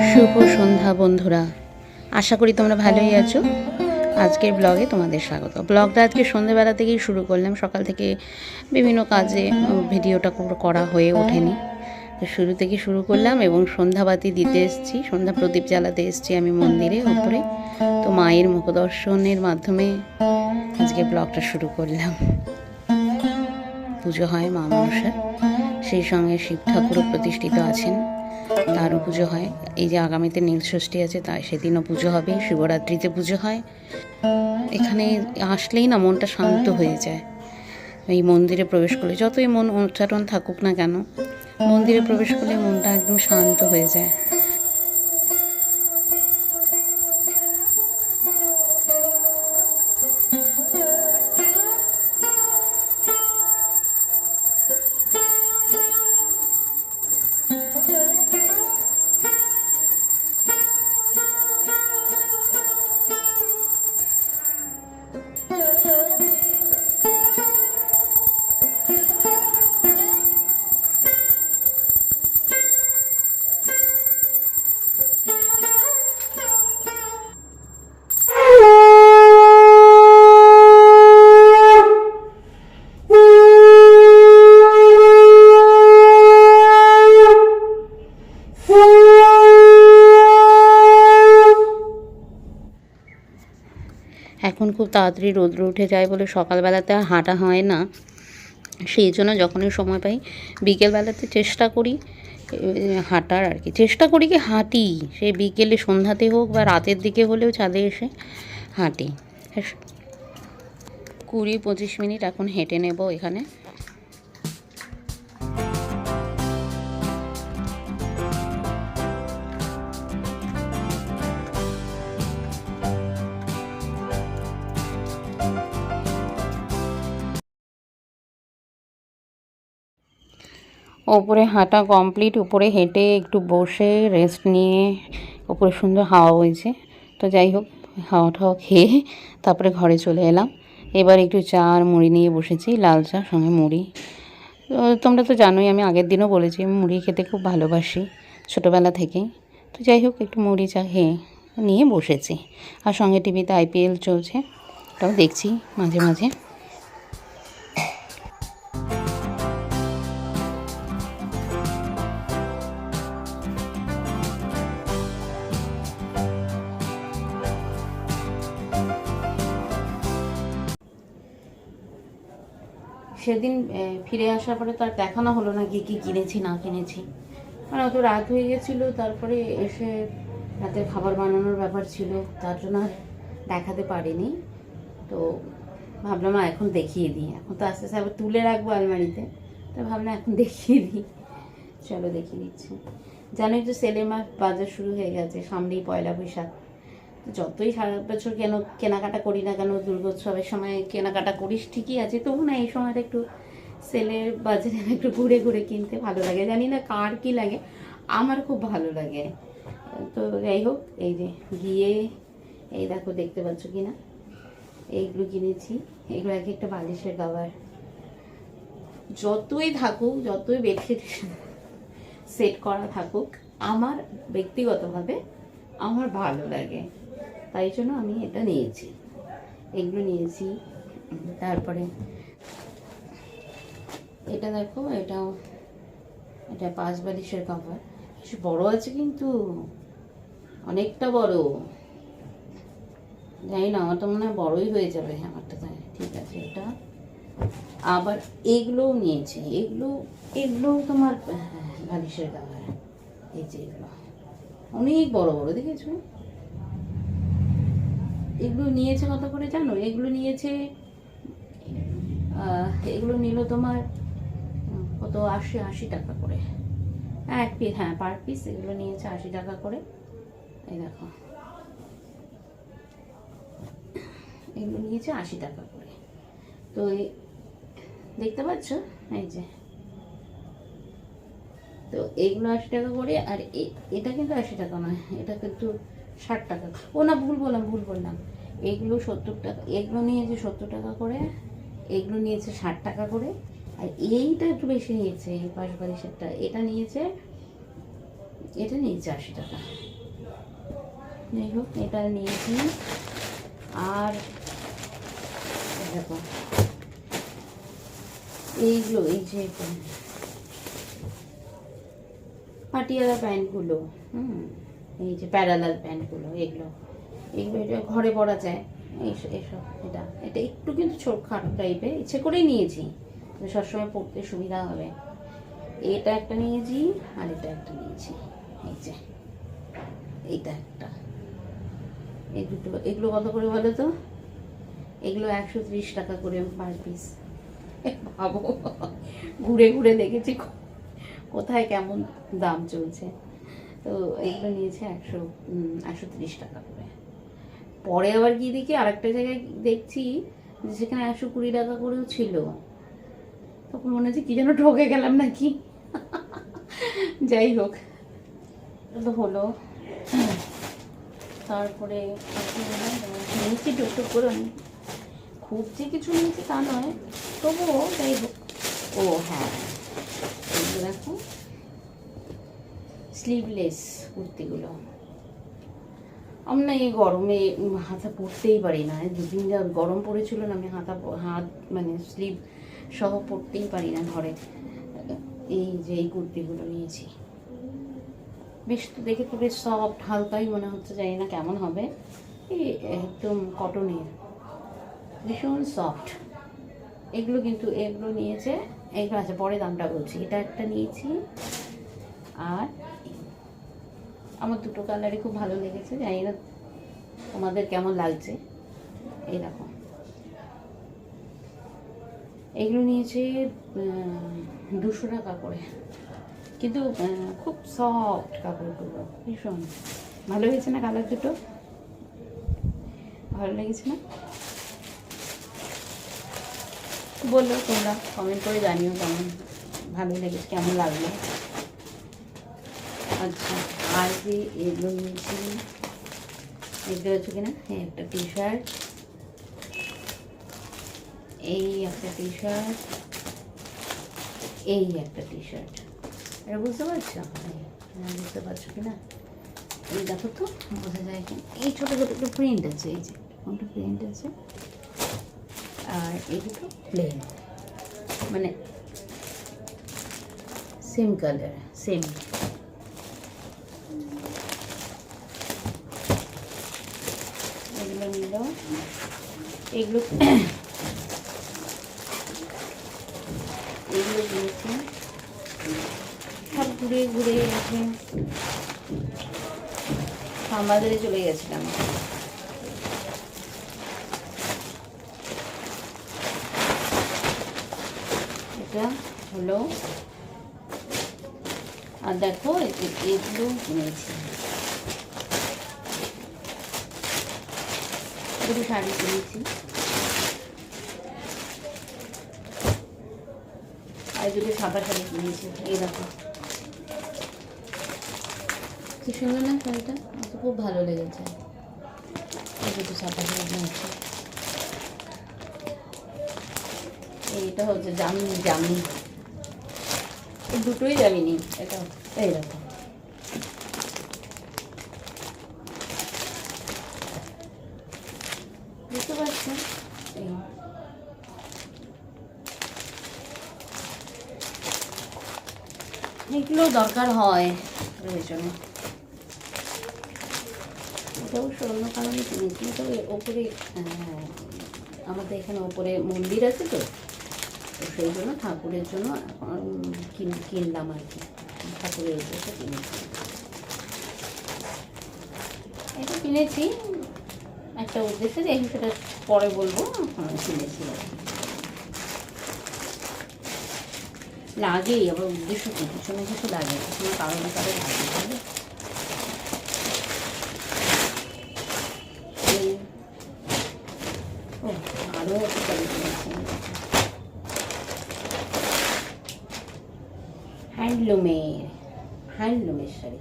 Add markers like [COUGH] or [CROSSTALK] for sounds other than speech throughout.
শুভ সন্ধ্যা, বন্ধুরা। আশা করি তোমরা ভালোই আছো। আজকের ব্লগে তোমাদের স্বাগত। ব্লগটা আজকে সন্ধ্যেবেলা থেকেই শুরু করলাম। সকাল থেকে বিভিন্ন কাজে ভিডিওটা করা হয়ে ওঠেনি। তো শুরু থেকে শুরু করলাম এবং সন্ধ্যাবাতি দিতে এসেছি। সন্ধ্যা প্রদীপ জ্বালাতে এসেছি আমি মন্দিরে ওপরে। তো মায়ের মুখদর্শনের মাধ্যমে আজকে ব্লগটা শুরু করলাম। পুজো হয় মা মনসার। সেই সঙ্গে শিব ঠাকুরও প্রতিষ্ঠিত আছেন। তারও পুজো হয়। এই যে আগামীতে নীলষষ্ঠী আছে, তাই সেদিনও পুজো হবে, শিবরাত্রিতে পুজো হয়। এখানে আসলেই না মনটা শান্ত হয়ে যায়। এই মন্দিরে প্রবেশ করলে যতই মন উচ্চারণ থাকুক না কেন, মন্দিরে প্রবেশ করলে মনটা একদম শান্ত হয়ে যায়। এখন খুব তাড়াতাড়ি রোদ্র উঠে যায় বলে সকালবেলাতে আর হাঁটা হয় না। সেই জন্য যখনই সময় পাই, বিকেলবেলাতে চেষ্টা করি হাঁটার আর কি। চেষ্টা করি কি হাঁটি। সে বিকেলে সন্ধ্যাতে হোক বা রাতের দিকে হলেও ছাদে এসে হাঁটি। কুড়ি পঁচিশ মিনিট এখন হেঁটে নেব এখানে। ওপরে হাঁটা কমপ্লিট, উপরে হেঁটে একটু বসে রেস্ট নিয়ে ওপরে সুন্দর হাওয়া বইছে। তো যাই হোক, হাওয়া টাওয়া খেয়ে তারপরে ঘরে চলে এলাম। এবার একটু চা আর মুড়ি নিয়ে বসেছি, লাল চা, সঙ্গে মুড়ি। তোমরা তো জানোই, আমি আগের দিনও বলেছি মুড়ি খেতে খুব ভালোবাসি ছোটোবেলা থেকেই। তো যাই হোক, একটু মুড়ি চা খেয়ে নিয়ে বসেছি। আর সঙ্গে টিভিতে আইপিএল চলছে ওটাও দেখছি মাঝে মাঝে। সেদিন ফিরে আসার পরে তো আর দেখানো হলো না কি কি কিনেছি, না কিনেছি। মানে অত রাত হয়ে গেছিল, তারপরে এসে রাতের খাবার বানানোর ব্যাপার ছিল, তার জন্য আর দেখাতে পারিনি। তো ভাবলাম এখন দেখিয়ে দিই। এখন তো আস্তে আস্তে আবার তুলে রাখব আলমারিতে। তো ভাবলাম, এখন দেখিয়ে দিই। চলো দেখিয়ে দিচ্ছি। জানোই তো সেলে মাস বাজার শুরু হয়ে গেছে, সামনেই পয়লা বৈশাখ। যতই সারা বছর কেন কেনাকাটা করি না কেন, দুর্গোৎসবের সময় কেনাকাটা করিস ঠিকই আছে, তবু না এই সময়টা একটু সেলের বাজারে [LAUGHS] একটু ঘুরে ঘুরে কিনতে ভালো লাগে। জানি না কার কি লাগে, আমার খুব ভালো লাগে। তো যাই হোক, এই যে গিয়ে এই দেখো দেখতে পাচ্ছ কি না এইগুলো কিনেছি, এগুলো এক একটা বালিশের কাবার। যতই থাকুক, যতই বেডশিট সেট করা থাকুক, আমার ব্যক্তিগতভাবে আমার ভালো লাগে। তাই জন্য আমি এটা নিয়েছি। এগুলো নিয়েছি তারপরে এটা দেখো এটাও এটা পাঁচ বালিশের কভার কিছু বড় আছে কিন্তু অনেকটা বড়। জানি না আমার তো মনে হয় বড়ই হয়ে যাবে আমারটা তাই ঠিক আছে এটা। আবার এগুলোও নিয়েছি এগুলো এগুলোও তোমার হ্যাঁ, বালিশের কভার এই যে এগুলো। অনেক বড় বড় দেখেছ? এগুলো নিয়েছে কত করে জানো? এগুলো নিয়েছে এগুলো নিল তোমার কত? আশি আশি টাকা করে। এক পিস হ্যাঁ পার পিস এগুলো নিয়েছে আশি টাকা করে। এই দেখো। এগুলো নিয়েছে আশি টাকা করে। তো দেখতে পাচ্ছ? এই যে। তো এইগুলো আশি টাকা করে, আর এটা কিন্তু আশি টাকা নয়, এটা কিন্তু ষাট টাকা। ও না, ভুল বললাম ভুল বললাম। এগুলো সত্তর টাকা, এগুলো নিয়েছে সত্তর টাকা করে, এগুলো নিয়েছে ষাট টাকা করে, আর এইটা একটু বেশি নিয়েছে, এই পাশ সেটটা এটা নিয়েছে এটা নিয়েছে আশি টাকা। যাই হোক, এটা নিয়েছি। আর দেখো, এইগুলো, এই যে পাটিয়ালা প্যান্টগুলো, হুম। এই যে প্যারালাল প্যান্টগুলো এগুলো। এগুলো এটা ঘরে পরা যায়। এইসব এটা। এটা একটু কিন্তু ছোট খাটো টাইপের ইচ্ছে করেই নিয়েছি। সবসময় পরতে সুবিধা হবে। এটা একটা নিয়েছি, আর এটা একটা নিয়েছি। এই যে। এইটা একটা। এই দুটো। এগুলো কত করে বলো তো? এগুলো একশো ত্রিশ টাকা করে পার পিস ভাবো ঘুরে ঘুরে দেখেছি কোথায় কেমন দাম চলছে। তো এইগুলো নিয়েছে একশো একশো তিরিশ টাকা করে। পরে আবার গিয়ে দেখি আরেকটা জায়গায় দেখছি যে সেখানে একশো কুড়ি টাকা করেও ছিল। তখন মনে হচ্ছে কী যেন ঠকে গেলাম নাকি? যাই হোক তো হলো। তারপরে? নিয়েছি, টুকটুক করে খুব যে কিছু নিয়েছি তা নয়, তবুও যাই হোক। ও হ্যাঁ দেখো। স্লিভলেস কুর্তিগুলো। আমি না এই গরমে হাতা পরতেই পারি না। দুদিন যা গরম পড়েছিল না, আমি হাতা হাত মানে স্লিভ সহ পরতেই পারি না ঘরে। এই যে এই কুর্তিগুলো নিয়েছি। বেশ তো দেখে তো বেশ সফট হালকাই মনে হচ্ছে, জানি না কেমন হবে। এই একদম কটনের ভীষণ সফট এগুলো কিন্তু, এগুলো নিয়েছে, এগুলো আছে পরে দামটা বলছি। এটা একটা নিয়েছি। আর আমার দুটো কালারই খুব ভালো লেগেছে, জানি না তোমাদের কেমন লাগছে। এই এগুলো নিয়েছে দুশো টাকা করে। কিন্তু খুব সফট কাপড়গুলো, ভীষণ। ভালো হয়েছে না কালার দুটো? ভালো লেগেছে না? বলল তোমরা কমেন্ট করে জানিও কেমন, ভালো লেগেছে, কেমন লাগল। আচ্ছা আর যে এগুলো নিয়েছি। দেখতে পাচ্ছ কিনা হ্যাঁ একটা টি শার্ট এই একটা টি শার্ট এই একটা টি শার্ট এটা বুঝতে পারছ? হ্যাঁ, বুঝতে পারছ কি না এই দেখো তো বোঝা যায় কি? এই ছোটো ছোটো একটু প্রিন্ট আছে এই যে কোনটা প্রিন্ট আছে? আর এই দুটো প্লেন মানে সেম কালার সেম এগুলো এগুলো এগুলো কিনেছি সব ঘুরে ঘুরে এসে শ্যামবাজারে চলে গেছিলাম। এটা হলো আর দেখো এগুলো কিনেছি দুটো শাড়ি কিনেছি। আর দুটো সাদা শাড়ি কিনেছি। এই দেখো। কি সুন্দর না শাড়িটা? আমার খুব ভালো লেগেছে। এই দুটো সাদা শাড়ি কিনেছি। এইটা হচ্ছে জামিনি জামিনি। এই দুটোই জামিনি। এটা এই দেখো। বুঝতে পারছেন এই। দরকার হয় প্রয়োজনে। এটাও স্বর্ণ কারণে কিনেছি তবে ওপরে আহ, আমাদের এখানে ওপরে মন্দির আছে তো তো সেই জন্য ঠাকুরের জন্য কিন- কিনলাম আর কি। ঠাকুরের উদ্দেশ্যে কিনেছি। এটা কিনেছি একটা উদ্দেশ্যে যে সেটা পরে বলব কিনেছি কি। লাগেই, আবার উদ্দেশ্য কি? কিছু না কিছু লাগে কিছু না কারণে কারণে লাগে আরও হ্যান্ডলুমের হ্যান্ডলুমের শাড়ি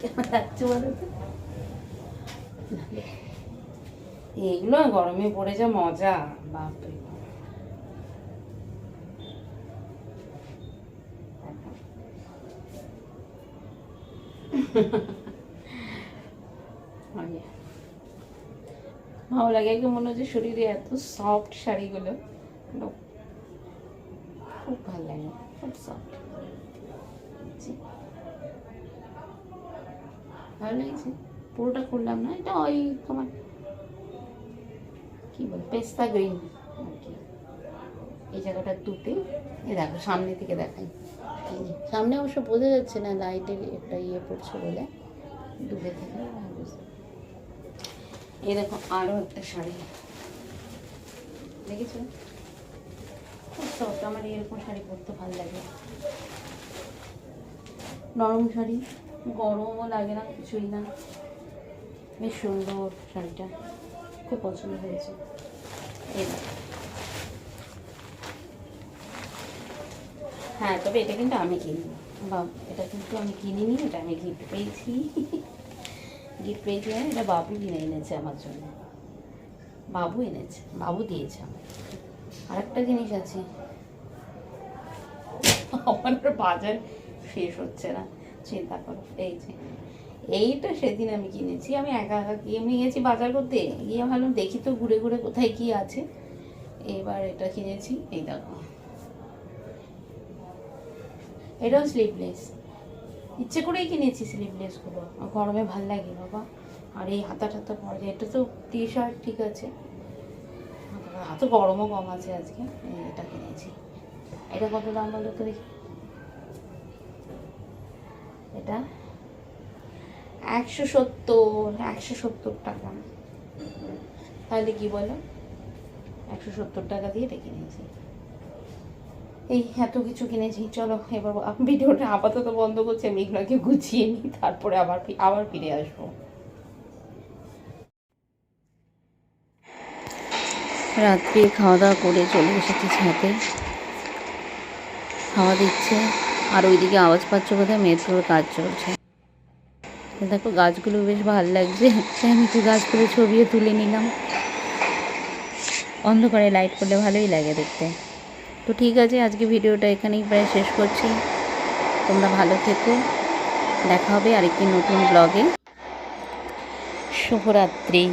কেমন লাগছে বলো তো? এগুলো গরমে পড়ে যা মজা, বাপরে [LAUGHS] ভালো লাগে কি মনে হচ্ছে শরীরে এত সফট শাড়িগুলো। খুব ভালো লাগে, খুব সফট ভালো লাগছে। পুরোটা করলাম না, এটা ওই তোমার কি বল, পেস্তা গ্রিন আর কি। এই জায়গাটা দুতে এ দেখো, সামনে থেকে দেখাই। সামনে অবশ্য বোঝা যাচ্ছে না লাইটের একটা ইয়ে পড়ছে বলে। দূরে থেকে বুঝতে এই দেখো আরও একটা শাড়ি। দেখেছ? খুব সফট আমার এরকম শাড়ি পরতে ভালো লাগে। নরম শাড়ি, গরমও লাগে না, কিছুই না। বেশ সুন্দর শাড়িটা। খুব পছন্দ হয়েছে। হ্যাঁ তবে এটা কিন্তু আমি কিনি। বা এটা কিন্তু আমি কিনিনি, এটা আমি গিফট পেয়েছি। গিফট পেয়েছি মানে এটা বাবু কিনে এনেছে আমার জন্য। বাবু এনেছে, বাবু দিয়েছে আমার আরেকটা জিনিস আছে। আমার বাজার শেষ হচ্ছে না। চিন্তা করো, এই যে। এইটা সেদিন আমি কিনেছি। আমি একা একা গিয়ে এমনি গেছি বাজার করতে। গিয়ে ভাবলাম, দেখি তো ঘুরে ঘুরে কোথায় কি আছে। এবার এটা কিনেছি। এই দেখো। এটাও স্লিভলেস ইচ্ছে করেই কিনেছি স্লিভলেসগুলো গরমে ভালো লাগে, বাবা। আর এই হাতা টাতা পরে যায়। এটা তো টি শার্ট ঠিক আছে। এত গরমও কম আছে আজকে। এটা কিনেছি। এটা কত দাম বলো তো দেখি। এটা একশো সত্তর একশো সত্তর টাকা। তাহলে কি বলো? একশো সত্তর টাকা দিয়ে এটা কিনেছি। এই এত কিছু কিনেছি, চলো এবার ভিডিওটা আপাতত বন্ধ করছি, আমি এগুলোকে গুছিয়ে নিই, তারপরে আবার আবার ফিরে আসব। রাত্রি খাওয়া দাওয়া করে চলে এসেছি ছাদে। খাওয়া দিচ্ছে, আর ওইদিকে আওয়াজ পাচ্ছ বোধহয় মেট্রোর কাজ চলছে। দেখো গাছগুলো বেশ ভালো লাগছে। তাই আমি একটু গাছগুলো ছবিও তুলে নিলাম। অন্ধকারে লাইট করলে ভালোই লাগে দেখতে। তো ঠিক আছে, আজকে ভিডিওটা এখানেই প্রায় শেষ করছি। তোমরা ভালো থেকো। দেখা হবে আরেকটি নতুন ব্লগে শুভরাত্রি।